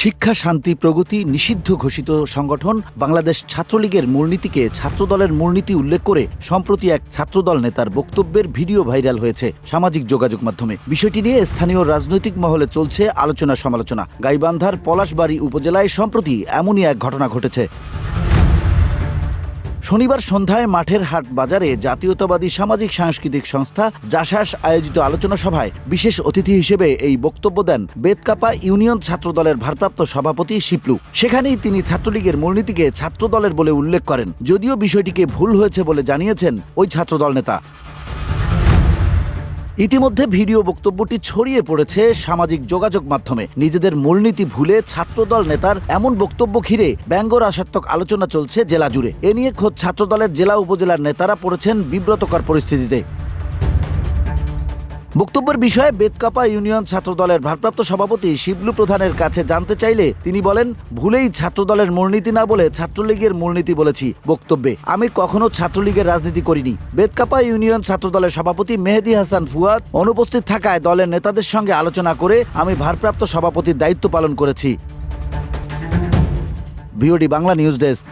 শিক্ষা, শান্তি, প্রগতি নিষিদ্ধ ঘোষিত সংগঠন বাংলাদেশ ছাত্রলীগের মূলনীতিকে ছাত্রদলের মূলনীতি উল্লেখ করে সম্প্রতি এক ছাত্রদল নেতার বক্তব্যের ভিডিও ভাইরাল হয়েছে সামাজিক যোগাযোগ মাধ্যমে। বিষয়টি নিয়ে স্থানীয় রাজনৈতিক মহলে চলছে আলোচনা সমালোচনা গাইবান্ধার পলাশবাড়ি উপজেলায় সম্প্রতি এমনই এক ঘটনা ঘটেছে। শনিবার সন্ধ্যায় মাঠের হাট বাজারে জাতীয়তাবাদী সামাজিক সাংস্কৃতিক সংস্থা জাসাস আয়োজিত আলোচনা সভায় বিশেষ অতিথি হিসেবে এই বক্তব্য দেন বেতকাপা ইউনিয়ন ছাত্রদলের ভারপ্রাপ্ত সভাপতি শিপলু। সেখানেই তিনি ছাত্রলীগের মূলনীতিকে ছাত্রদলের বলে উল্লেখ করেন। যদিও বিষয়টিকে ভুল হয়েছে বলে জানিয়েছেন ওই ছাত্রদল নেতা। ইতিমধ্যে ভিডিও বক্তব্যটি ছড়িয়ে পড়েছে সামাজিক যোগাযোগ মাধ্যমে। নিজেদের মূলনীতি ভুলে ছাত্রদল নেতার এমন বক্তব্য ঘিরে ব্যঙ্গ রাসাত্মক আলোচনা চলছে জেলা জুড়ে। এ নিয়ে খোদ ছাত্রদলের জেলা উপজেলার নেতারা পড়েছেন বিব্রতকর পরিস্থিতিতে। বক্তব্যের বিষয়ে বেদকাপা ইউনিয়ন ছাত্রদলের ভারপ্রাপ্ত সভাপতি শিবলু প্রধানের কাছে জানতে চাইলে তিনি বলেন, ভুলেই ছাত্রদলের মূলনীতি না বলে ছাত্রলীগের মূলনীতি বলেছি বক্তব্যে। আমি কখনো ছাত্রলীগের রাজনীতি করিনি। বেদকাপা ইউনিয়ন ছাত্রদলের সভাপতি মেহেদি হাসান ফুয়াদ অনুপস্থিত থাকায় দলের নেতাদের সঙ্গে আলোচনা করে আমি ভারপ্রাপ্ত সভাপতির দায়িত্ব পালন করেছি। VOD Bangla news desk.